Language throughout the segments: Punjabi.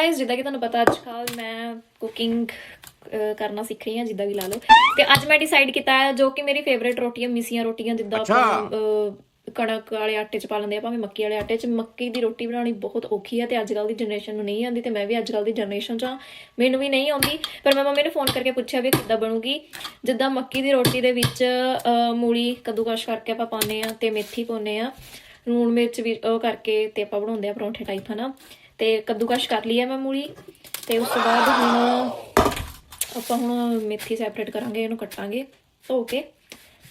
ਗਾਇਸ ਜਿੱਦਾਂ ਕਿ ਤੁਹਾਨੂੰ ਪਤਾ ਅੱਜ ਕੱਲ ਮੈਂ ਕੁਕਿੰਗ ਕਰਨਾ ਸਿੱਖ ਰਹੀ ਹਾਂ ਜਿੱਦਾਂ ਵੀ ਲਾ ਲਓ। ਤੇ ਅੱਜ ਮੈਂ ਡਿਸਾਈਡ ਕੀਤਾ ਹੈ ਜੋ ਕਿ ਮੇਰੀ ਫੇਵਰੇਟ ਰੋਟੀਆਂ ਮਿਸੀਆਂ ਰੋਟੀਆਂ ਜਿੱਦਾਂ ਕਣਕ ਵਾਲੇ ਆਟੇ ਚ ਪਾ ਲੈਂਦੇ ਆ ਭਾਵੇਂ ਮੱਕੀ ਵਾਲੇ ਆਟੇ ਚ। ਮੱਕੀ ਦੀ ਰੋਟੀ ਬਣਾਉਣੀ ਬਹੁਤ ਔਖੀ ਹੈ ਤੇ ਅੱਜ ਕੱਲ ਦੀ ਜਨਰੇਸ਼ਨ ਨੂੰ ਨਹੀਂ ਆਉਂਦੀ ਤੇ ਮੈਂ ਵੀ ਅੱਜ ਕੱਲ ਦੀ ਜਨਰੇਸ਼ਨ ਚ ਹਾਂ। ਮੈਨੂੰ ਵੀ ਨਹੀਂ ਆਉਂਦੀ ਪਰ ਮੈਂ ਮੰਮੀ ਨੂੰ ਫੋਨ ਕਰਕੇ ਪੁੱਛਿਆ ਵੀ ਕਿੱਦਾਂ ਬਣੂਗੀ। ਜਿੱਦਾਂ ਮੱਕੀ ਦੀ ਰੋਟੀ ਦੇ ਵਿੱਚ ਮੂਲੀ ਕੱਦੂਕਸ਼ ਕਰਕੇ ਆਪਾਂ ਪਾਉਂਦੇ ਆ ਤੇ ਮੇਥੀ ਪਾਉਂਦੇ ਆ ਲੂਣ ਮਿਰਚ ਵੀ ਉਹ ਕਰਕੇ ਤੇ ਆਪਾਂ ਬਣਾਉਂਦੇ ਆ ਪਰੌਂਠੇ ਟਾਈਪ ਹਨਾ। ਤੇ ਕੱਦੂਕਸ਼ ਕਰ ਲਈ ਹੈ ਮੈਂ ਮੂਲੀ, ਤੇ ਉਸ ਤੋਂ ਬਾਅਦ ਹੁਣ ਆਪਾਂ ਹੁਣ ਮੇਥੀ ਸੈਪਰੇਟ ਕਰਾਂਗੇ, ਇਹਨੂੰ ਕੱਟਾਂਗੇ ਧੋ ਕੇ,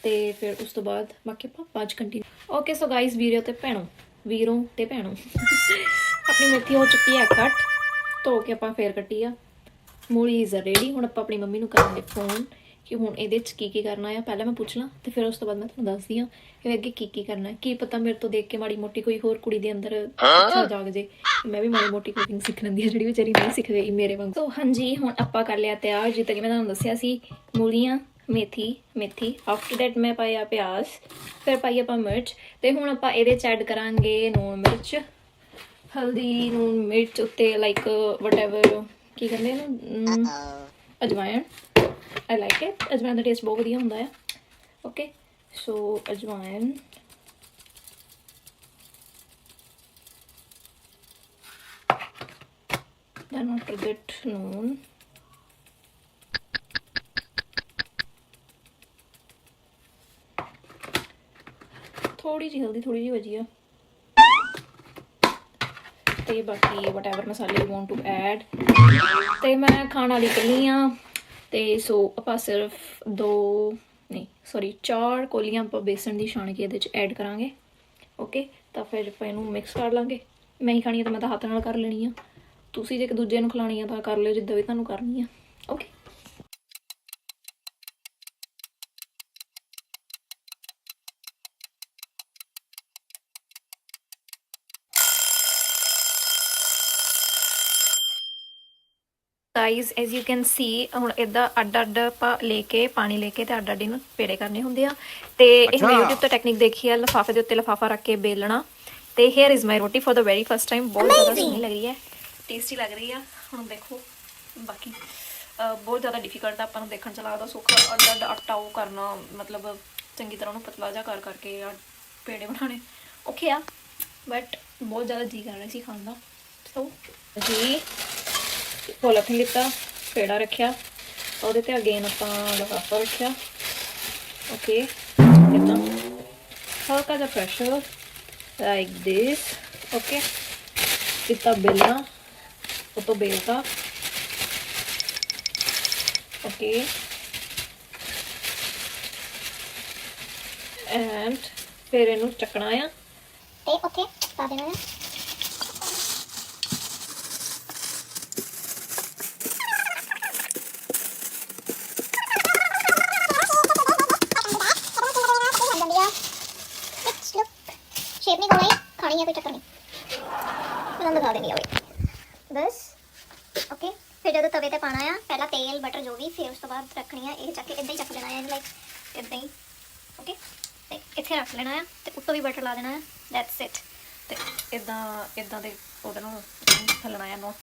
ਤੇ ਫਿਰ ਉਸ ਤੋਂ ਬਾਅਦ ਬਾਕੀ ਆਪਾਂ ਬਾਅਦ ਕੰਟੀਨਿਊ ਓਕੇ ਸੋ ਗਾਇਸ ਵੀਰੋ ਤੇ ਭੈਣੋ, ਵੀਰੋ ਤੇ ਭੈਣੋ, ਆਪਣੀ ਮੇਥੀ ਹੋ ਚੁੱਕੀ ਹੈ ਕੱਟ, ਧੋ ਕੇ ਆਪਾਂ ਫੇਰ ਕੱਟੀ ਆ। ਮੂਲੀ ਇਜ਼ ਰੈਡੀ ਹੁਣ ਆਪਾਂ ਆਪਣੀ ਮੰਮੀ ਨੂੰ ਕਰਾਂਗੇ ਫੋਨ ਕਿ ਹੁਣ ਇਹਦੇ ਚ ਕੀ ਕੀ ਕਰਨਾ ਹੈ ਪਹਿਲਾਂ ਮੈਂ ਪੁੱਛ ਲਾਂ ਤੇ ਫਿਰ ਉਸ ਤੋਂ ਬਾਅਦ ਮੈਂ ਤੁਹਾਨੂੰ ਦੱਸਦੀ ਹਾਂ ਕਿ ਅੱਗੇ ਕੀ ਕੀ ਕਰਨਾ ਹੈ। ਕੀ ਪਤਾ ਮੇਰੇ ਤੋਂ ਦੇਖ ਕੇ ਮਾੜੀ ਮੋਟੀ ਕੋਈ ਹੋਰ ਕੁੜੀ ਦੇ ਅੰਦਰ ਇੱਛਾ ਜਾਗ ਜੇ। ਮੈਂ ਵੀ ਮਾੜੀ ਮੋਟੀ ਕੁਕਿੰਗ ਸਿੱਖ ਲੈਂਦੀ ਹਾਂ ਜਿਹੜੀ ਵਿਚਾਰੀ ਨਹੀਂ ਸਿੱਖ ਗਈ ਮੇਰੇ ਵਾਂਗ। ਸੋ ਹਾਂਜੀ ਹੁਣ ਆਪਾਂ ਕਰ ਲਿਆ ਤਿਆਰ ਜਿੱਦਾਂ ਕਿ ਮੈਂ ਤੁਹਾਨੂੰ ਦੱਸਿਆ ਸੀ ਮੂਲੀਆਂ ਮੇਥੀ ਮੇਥੀ ਆਫਟਰ ਦੈਟ ਮੈਂ ਪਾਇਆ ਪਿਆਜ਼ ਫਿਰ ਪਾਈ ਆਪਾਂ ਮਿਰਚ ਤੇ ਹੁਣ ਆਪਾਂ ਇਹਦੇ ਚ ਐਡ ਕਰਾਂਗੇ ਨੂਣ ਮਿਰਚ ਹਲਦੀ ਨੂਣ ਮਿਰਚ ਉੱਤੇ ਲਾਈਕ ਵਟਐਵਰ ਕੀ ਕਹਿੰਦੇ ਇਹਨੂੰ? ਅਜਵਾਇਣ। ਆਈ ਲਾਈਕ ਇਟ ਅਜਵਾਇਣ ਦਾ ਟੇਸਟ ਬਹੁਤ ਵਧੀਆ ਹੁੰਦਾ ਆ। ਓਕੇ ਸੋ ਅਜਵਾਇਨ then after that ਨੂਨ ਥੋੜੀ ਜਿਹੀ ਹਲਦੀ ਥੋੜੀ ਜਿਹੀ ਵਜੀ ਆ। ਤੇ ਬਾਕੀ ਵਟਐਵਰ ਮਸਾਲੇ ਯੂ ਵਾਂਟ ਟੂ ਐਡ ਤੇ ਮੈਂ ਖਾਣ ਵਾਲੀ ਕੱਲੀ ਆ। ਤੇ ਸੋ ਆਪਾਂ ਸਿਰਫ ਦੋ, ਨਹੀਂ ਸੌਰੀ ਚਾਰ ਕੋਲੀਆਂ ਆਪਾਂ ਬੇਸਣ ਦੀ ਛਾਣ ਕੇ ਇਹਦੇ ਚ ਐਡ ਕਰਾਂਗੇ। ਓਕੇ ਤਾਂ ਫਿਰ ਆਪਾਂ ਇਹਨੂੰ ਮਿਕਸ ਕਰ ਲਾਂਗੇ। ਮੈਂ ਹੀ ਖਾਣੀ ਹੈ ਤਾਂ ਮੈਂ ਤਾਂ ਹੱਥ ਨਾਲ ਕਰ ਲੈਣੀ ਆ। ਤੁਸੀਂ ਜੇ ਇੱਕ ਦੂਜੇ ਨੂੰ ਖਿਲਾਣੀ ਆ ਤਾਂ ਕਰ ਲਿਓ, ਜਿੱਦਾਂ ਵੀ ਤੁਹਾਨੂੰ ਕਰਨੀ ਆ okay guys as you can see ਹੁਣ ਇਦਾਂ ਅੱਡ ਅੱਡ ਆਪਾਂ ਲੈ ਕੇ ਪਾਣੀ ਲੈ ਕੇ ਤੇ ਅੱਡ ਅੱਡ ਇਹਨੂੰ ਪੇੜੇ ਕਰਨੇ ਹੁੰਦੇ ਆ। ਤੇ ਇਹ ਮੈਂ YouTube ਤੋਂ ਟੈਕਨੀਕ ਦੇਖੀ ਆ ਲਫਾਫੇ ਦੇ ਉੱਤੇ ਲਫਾਫਾ ਰੱਖ ਕੇ ਬੇਲਣਾ। ਤੇ here is my roti for the very first time ਬਹੁਤ ਜ਼ਿਆਦਾ ਸੋਹਣੀ ਲੱਗ ਰਹੀ ਹੈ। ਟੇਸਟੀ ਲੱਗ ਰਹੀ ਆ। ਹੁਣ ਦੇਖੋ ਬਾਕੀ ਬਹੁਤ ਜ਼ਿਆਦਾ ਡਿਫਿਕਲਟ ਆ ਆਪਾਂ ਨੂੰ ਦੇਖਣ ਚ ਲੱਗਦਾ ਸੌਖਾ। ਅੱਡ ਅੱਡ ਆਟਾ ਉਹ ਕਰਨਾ ਮਤਲਬ ਚੰਗੀ ਤਰ੍ਹਾਂ ਉਹਨੂੰ ਪਤਲਾ ਜਿਹਾ ਕਰ ਕਰਕੇ ਆ ਪੇੜੇ ਬਣਾਉਣੇ। ਓਕੇ ਆ ਬਟ ਬਹੁਤ ਜ਼ਿਆਦਾ ਜੀ ਕਰ ਰਿਹਾ ਸੀ ਖਾਣ ਦਾ। ਸੋ ਜੀ। ਪੋਲੀਥੀਨ ਲਿੱਤਾ ਪੇੜਾ ਰੱਖਿਆ। ਉਹਦੇ ਤੇ ਅਗੇਨ ਆਪਾਂ ਲਫਾਫਾ ਰੱਖਿਆ। ਓਕੇ ਇਦਾਂ। ਹਲਕਾ ਜਿਹਾ ਪ੍ਰੈਸ਼ਰ ਲਾਈਕ ਦਿਸ ਓਕੇ ਇਤਾ ਬੇਲਣਾ, ਉਹ ਤੋਂ ਬੇਲਤਾ। ਓਕੇ ਐਂਡ ਫਿਰ ਇਹਨੂੰ ਚੱਕਣਾ ਆ। ਤੇ ਉੱਥੇ ਪਾ ਦੇਣਾ ਹੈ ਸ਼ੇਪ ਨਹੀਂ ਹੋਣੀ ਖਾਣੀ ਹੈ ਕੋਈ ਚੱਕਰ ਨਹੀਂ। ਤੁਹਾਨੂੰ ਦਿਖਾ ਦੇਣੀ ਹੋਵੇ ਬਸ ਓਕੇ ਫਿਰ ਜਦੋਂ ਤਵੇ ਤੇ ਪਾਣਾ ਆ, ਪਹਿਲਾਂ ਤੇਲ ਬਟਰ ਜੋ ਵੀ, ਫਿਰ ਉਸ ਤੋਂ ਬਾਅਦ ਰੱਖਣੀ ਆ, ਇਹ ਚੱਕ ਕੇ ਇਦਾਂ ਹੀ ਚੱਕ ਲੈਣਾ ਹੈ ਲਾਈਕ ਇਦਾਂ ਹੀ ਓਕੇ ਤੇ ਇੱਥੇ ਰੱਖ ਲੈਣਾ ਆ, ਤੇ ਉੱਤੋਂ ਵੀ ਬਟਰ ਲਾ ਦੇਣਾ ਆ। ਦੈਟਸ ਇਟ ਤੇ ਇਦਾਂ ਇਦਾਂ ਦੇ ਉਹਦੇ ਨਾਲ ਥੱਲਣਾ ਆ ਨੋਟ